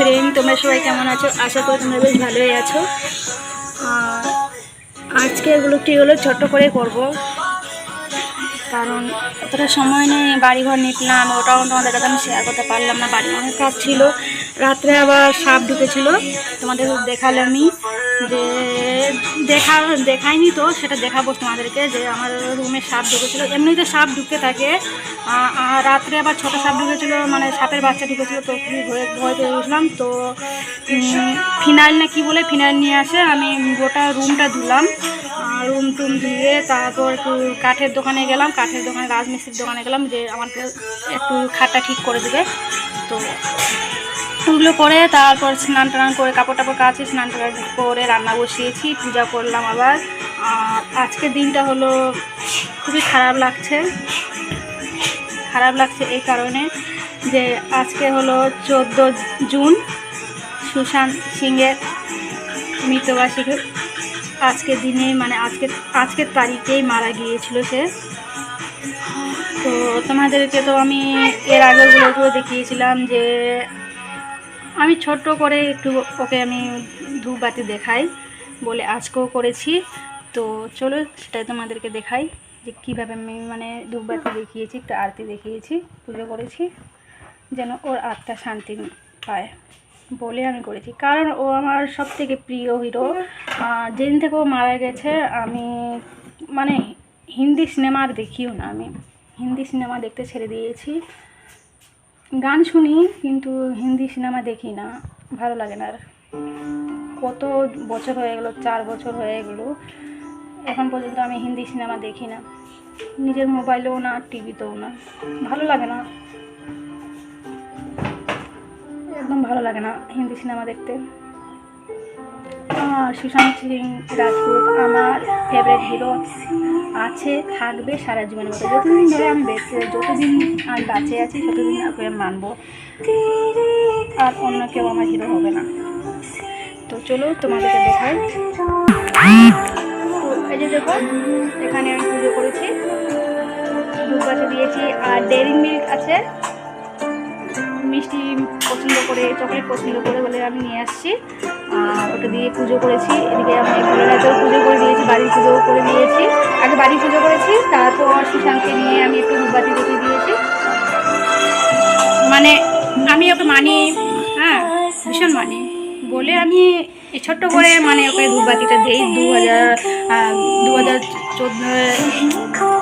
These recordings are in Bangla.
ফ্রেন্ড, তোমরা সবাই কেমন আছো? আশা করি তোমরা বেশ ভালোই আছো। আজকে ব্লগটি হলো ছোট্ট করে করব। কারণ অতটা সময় নেই, বাড়িঘর নিতলাম ওটাও তোমাদের কাছে আমি শেয়ার করতে পারলাম না বাড়ি অনেক কাজ ছিল। রাত্রে আবার সাপ ঢুকেছিল। তোমাদের দেখালে আমি যে দেখা দেখাইনি তো, সেটা দেখাবো তোমাদেরকে যে আমার রুমে সাপ ঢুকেছিল। এমনিতে সাপ ঢুকতে থাকে রাত্রে আবার ছোটো সাপ ঢুকেছিল মানে সাপের বাচ্চা ঢুকেছিল, তো খুবই ভয় ভয় পেয়ে গেছিলাম তো ফিনাইল না কি বলে, ফিনাইল নিয়ে আসে, আমি গোটা রুমটা ধুলাম। রুম টুম ধুয়ে তারপর একটু কাঠের দোকানে গেলাম, কাঠের দোকানে, রাজমিস্ত্রির দোকানে গেলাম, যে আমাকে একটু খাটটা ঠিক করে দেবে। তো ওগুলো করে তারপর স্নান টান করে, কাপড় টাপড় কাছে স্নান টান করে রান্না বসিয়েছি, পূজা করলাম আবার। আর আজকের দিনটা হলো খুবই খারাপ লাগছে। খারাপ লাগছে এই কারণে যে আজকে হলো চোদ্দ জুন, সুশান্ত সিংয়ের মৃত্যুবার্ষিকী আজকের দিনে মানে আজকে, আজকের তারিখেই মারা গিয়েছিল সে। তো তোমাদেরকে তো আমি এর আগেরগুলোকেও দেখিয়েছিলাম যে আমি ছোট্ট করে একটু ওকে আমি ধূপবাতি দেখাই, বলে আজকেও করেছি। তো চলো সেটাই তোমাদেরকে দেখাই যে কীভাবে আমি মানে ধূপবাতি দেখিয়েছি, একটু আরতি দেখিয়েছি, পুজো করেছি, যেন ওর আত্মা শান্তি পায় বলে আমি করেছি। কারণ ও আমার সব থেকে প্রিয় হিরো। যেদিন থেকে ও মারা গেছে, আমি মানে হিন্দি সিনেমা আর দেখিও না আমি। হিন্দি সিনেমা দেখতে ছেড়ে দিয়েছি। গান শুনি, কিন্তু হিন্দি সিনেমা দেখি না। ভালো লাগে না আর। কত বছর হয়ে গেলো, চার বছর হয়ে গেলো। এখন পর্যন্ত আমি হিন্দি সিনেমা দেখি না। নিজের মোবাইলেও না, টিভিতেও না। ভালো লাগে না। একদম ভালো লাগে না হিন্দি সিনেমা দেখতে। সুশান্ত সিং রাজপুত আমার ফেভারিট হিরো আছে, থাকবে সারা জীবনের মতো। যতদিন ধরে আমি বেঁচে, যতদিন আমি বাঁচে আছি, ততদিন ওকে মানবো। আর অন্য কেউ আমার হিরো হবে না। তো চলো তোমাদেরকে দেখাই। এই যে দেখো, এখানে আমি পুজো করেছি। ধূপবাতি দিয়েছি, আর ডেয়ারি মিল্ক আছে। মিষ্টি পছন্দ করে, চকলেট পছন্দ করে বলে আমি নিয়ে আসছি। ওটা দিয়ে পুজো করেছি। এদিকে আমি ভোলেনাথের পুজো করে দিয়েছি, বাড়ির পুজো করে দিয়েছি। আগে বাড়ি পুজো করেছি, তারপর সুশান্তকে নিয়ে আমি একটু ধূপবাতি দেখে দিয়েছি। মানে আমি ওকে মানি হ্যাঁ ভীষণ মানি। বলে আমি ছোট্ট করে মানে ওকে ধূপবাতিটা দিই। দু হাজার দু হাজার চোদ্দ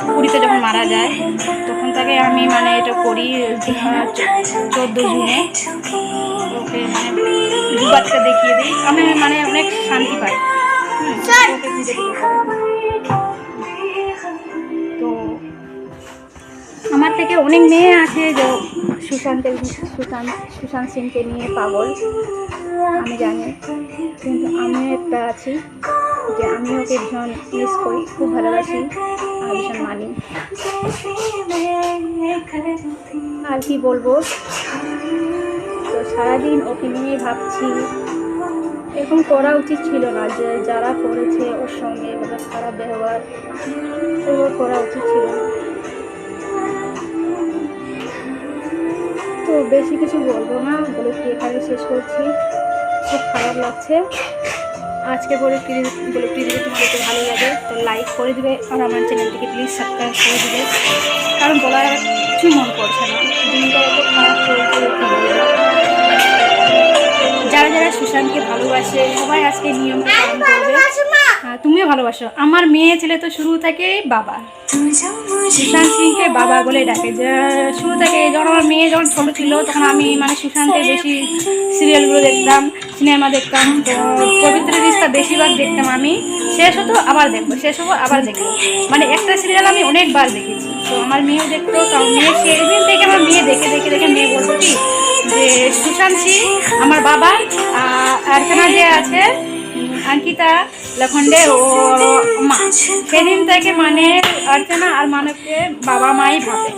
কুড়িতে যখন মারা যায় তখন তাকে আমি মানে এটা করি চোদ্দ জুনে। ওকে মানে ধূপবাতিটা দেখিয়ে দিই। আমি মানে অনেক শান্তি পাই। ওকে আমার থেকে অনেক মেয়ে আছে যে সুশান্তের সুশান্ত সুশান্ত সিংকে নিয়ে পাগল। আমি জানি, কিন্তু আমিও একটা আছি যে আমি ওকে ভীষণ মিস করি, খুব ভালোবাসি, আর ভীষণ মানি। আর কি বলব? তো সারাদিন ওকে নিয়ে ভাবছি। এরকম করা উচিত ছিল না যে যারা করেছে ওর সঙ্গে খারাপ ব্যবহার করা উচিত ছিল না। বেশি কিছু বলব না বলে কি এখানে শেষ করছি? খুব খারাপ লাগছে। আজকে বলে বলে যদি তোমাদেরকে ভালো লাগে, তো লাইক করে দেবে আর আমার চ্যানেলটিকে প্লিজ সাবস্ক্রাইব করে দেবে। কারণ বলার কিছু মন করছে না। দিনটা এত খারাপ যারা যারা সুশান্তকে ভালোবাসে, সবাই আজকে নিয়ম পালন করবে। তুমিও ভালোবাসো। আমার মেয়ে ছেলে তো শুরু থেকেই বাবা। সুশান্ত সিংকে বাবা বলে ডাকে। শুরু থেকে যখন আমার মেয়ে যখন ছোটো ছিল, তখন আমি মানে সুশান্তের বেশি সিরিয়ালগুলো দেখতাম, সিনেমা দেখতাম। তো পবিত্র রিস্তা বেশিরভাগ দেখতাম আমি। শেষ হতো আবার দেখব, শেষ হব আবার দেখব। মানে একটা সিরিয়াল আমি অনেকবার দেখেছি। তো আমার মেয়েও দেখতো কারণ মেয়ে সেদিন থেকে আমার মেয়ে দেখে দেখে দেখে মেয়ে বলতো কি, যে সুশান্ত সিং আমার বাবা আর যে আছে অঙ্কিতা লখন্ডে ও মা। সেদিন থেকে মানে অর্চনা আর মানবকে বাবা মাই ভাবে।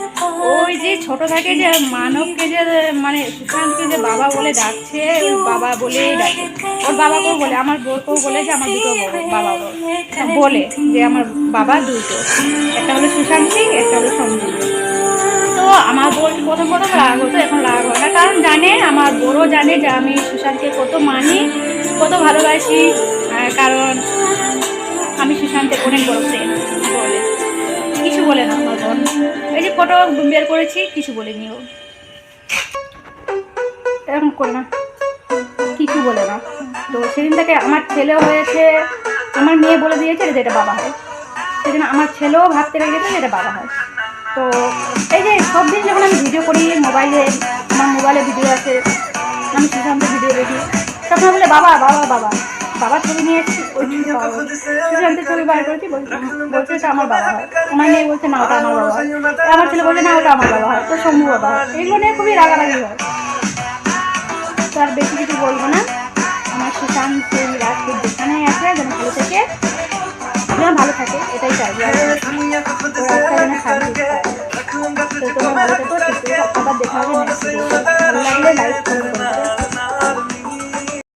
ওই যে ছোট থাকে যে মানবকে যে মানে সুশান্তকে যে বাবা বলে ডাকছে ওই বাবা বলেই ডাকে। ওর বাবাকেও বলে, আমার বোরকেও বলে যে আমার দুটো বাবা বলে যে আমার বাবা দুটো। একটা হলো সুশান্ত সিং একটা হলো সঞ্জু। তো আমার বোন প্রথম প্রথম রাগ হতো, এখন রাগ হয় না। ওরাও জানে, আমার বড়ো জানে যে আমি সুশান্তকে কত মানি, কত ভালোবাসি। কারণ আমি সুশান্তের অনেক বড় ফ্রেন্ড বলে। কিছু বলে না আমার বোন। এই যে ফটো বের করেছি, কিছু বলেনি ও। এরকম করে না। কিছু বলে না। তো সেদিন থেকে আমার ছেলে হয়েছে, আমার মেয়ে বলে দিয়েছে যে এটা বাবা হয়। সেদিন আমার ছেলেও ভাবতে গেছে যে এটা বাবা হয়। তো এই যে সব দিন যখন আমি ভিডিও করি মোবাইলে আমার মোবাইলে ভিডিও আছে আমি সুশান্তের ভিডিও দেখি, তখন বলে, বাবা বাবা বাবা। বাবার ছবি নিয়ে এসেছি ওই বাবা হয়। সুশান্তের ছবি বার করেছি বলছে বলছে এটা আমার বাবা। হয় আমার মেয়ে বলছে না ওটা আমার বাবা। হয় আমার ছেলে বলছে না ওটা আমার বাবা। হয় তো শম্ভু বাবা। হয় এগুলো নিয়ে খুবই রাগারাগি হয়। তো আর বেশি কিছু বলব না। আমার সুশান্ত রাজপুর যেখানে আছে যেন ভালো থেকে যেন ভালো থাকে এটাই চাইব থেকো আবার দেখা হবে ভালো লাগলে লাইক